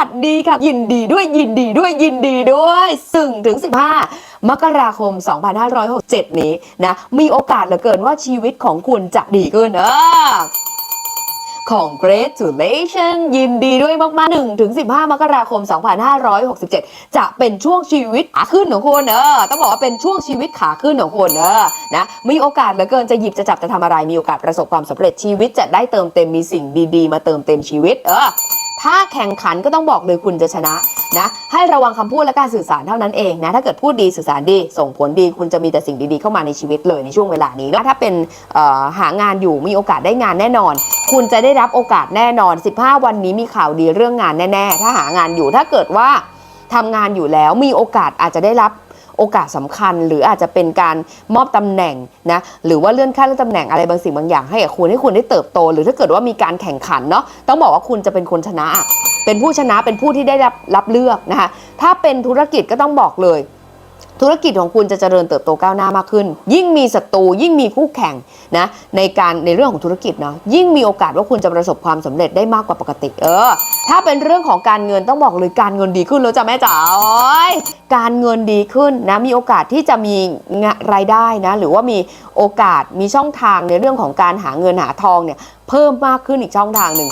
วัสดีค่ะ ยินดีด้วยยินดีด้วยยินดีด้วยสึ่งถึง 15 มกราคม 2567 นี้นะ มีโอกาสเหลือเกินว่าชีวิตของคุณจะดีขึ้นเออ Congratulation ยินดีด้วยมากๆ1ถึง15 มกราคม 2567 จะเป็นช่วงชีวิตขาขึ้นของคุณเออต้องบอกว่าเป็นช่วงชีวิตขาขึ้นของคุณเออนะมีโอกาสเหลือเกินจะหยิบจะจับจะทำอะไรมีโอกาสประสบความสำเร็จชีวิตจะได้เติมเต็มมีสิ่งดีๆ มาเติมเต็มชีวิตเออ ถ้าแข่งขันก็ต้องบอกเลยคุณจะชนะนะ ให้ระวังคำพูดและการสื่อสารเท่านั้นเองนะ ถ้าเกิดพูดดีสื่อสารดี ส่งผลดีคุณจะมีแต่สิ่งดีๆเข้ามาในชีวิตเลยในช่วงเวลานี้แล้วถ้าเป็นหางานอยู่มีโอกาสได้งานแน่นอน คุณจะได้รับโอกาสแน่นอน 15 วันนี้มีข่าวดีเรื่องงานแน่ ๆ ถ้าหางานอยู่ถ้าเกิดว่าทำงานอยู่แล้วมีโอกาสอาจจะได้รับ โอกาสสำคัญ หรืออาจจะเป็นการมอบตำแหน่งนะหรือว่าเลื่อนขั้นเลื่อนตำแหน่งอะไรบางสิ่งบางอย่าง ให้กับคุณให้คุณได้เติบโต หรือถ้าเกิดว่ามีการแข่งขันเนาะต้องบอกว่าคุณจะเป็นคนชนะ เป็นผู้ชนะเป็นผู้ที่ได้รับรับเลือกนะคะถ้าเป็นธุรกิจก็ต้องบอกเลย ธุรกิจของคุณจะเจริญเติบโตก้าวหน้ามากขึ้น ยิ่งมีศัตรูยิ่งมีคู่แข่งนะในการในเรื่องของธุรกิจเนาะยิ่งมีโอกาสว่าคุณจะประสบความสำเร็จได้มากกว่าปกติ เออ ถ้าเป็นเรื่องของการเงินต้องบอกเลยการเงินดีขึ้นแล้วจ้ะแม่จ๋าการเงินดีขึ้นนะมีโอกาสที่จะมีรายได้นะหรือว่ามีโอกาสมีช่องทางในเรื่องของการหาเงินหาทองเนี่ยเพิ่มมากขึ้นอีกช่องทางหนึ่ง